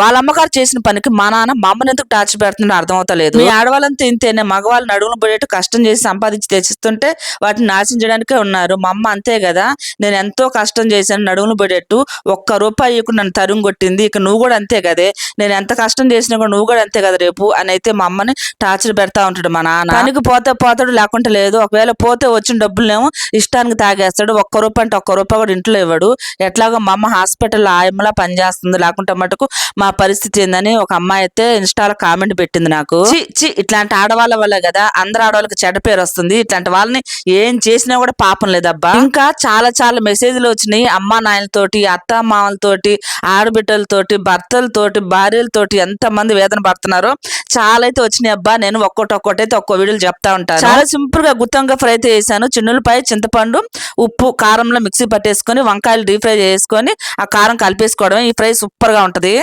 వాళ్ళ అమ్మగారు చేసిన పనికి మా నాన్న మా అమ్మని ఎందుకు టార్చర్ పెడుతుందో అర్థమవుతలేదు మీ ఆడవాళ్ళంతా ఇంతేనే మగవాళ్ళు నడువులు పడేట్టు కష్టం చేసి సంపాదించి తెచ్చిస్తుంటే వాటిని నాశించడానికే ఉన్నారు. మా అమ్మ అంతే కదా. నేను ఎంతో కష్టం చేశాను నడువులు పడేట్టు ఒక్క రూపాయి నన్ను తరుము కొట్టింది. ఇక నువ్వు కూడా అంతే కదే. నేను ఎంత కష్టం చేసినా కూడా నువ్వు కూడా అంతే కదా రేపు అని అయితే మా అమ్మని టార్చర్ పెడతా ఉంటాడు మా నాన్న. పనికి పోతే పోతాడు లేకుంటే లేదు. ఒకవేళ పోతే వచ్చిన డబ్బులేమో ఇష్టానికి తాగేస్తాడు. ఒక్క రూపాయి అంటే ఒక్క రూపాయి కూడా ఇంట్లో ఇవ్వడు. ఎట్లాగో మా అమ్మ హాస్పిటల్లో ఆయమ్మలా పనిచేస్తుంది. లేకుంటే మటుకు మా పరిస్థితి ఏందని ఒక అమ్మాయి అయితే ఇన్స్టాలో కామెంట్ పెట్టింది నాకు. చి ఇట్లాంటి ఆడవాళ్ళ వల్ల కదా అందరు ఆడవాళ్ళకి చెడ్డ పేరు వస్తుంది. ఇట్లాంటి వాళ్ళని ఏం చేసినా కూడా పాపం లేదబ్బా. ఇంకా చాలా చాలా మెసేజ్లు వచ్చినాయి. అమ్మా నాయనతోటి అత్త మామలతోటి ఆడబిడ్డలతోటి భర్తలతోటి భార్యలతోటి ఎంత మంది వేదన పడుతున్నారో చాలా అయితే వచ్చినాయి అబ్బా. నేను ఒక్కోటి అయితే ఒక్కో వీడియోలు చెప్తా ఉంటాను. చాలా సింపుల్గా గుత్తంగా ఫ్రై అయితే చేశాను. చిన్నులపై చింతపండు ఉప్పు కారంలో మిక్సీ పట్టేసుకొని వంకాయలు డీప్ ఫ్రై చేసుకొని ఆ కారం కలిపేసుకోవడం ఈ ఫ్రై సూపర్గా ఉంటది.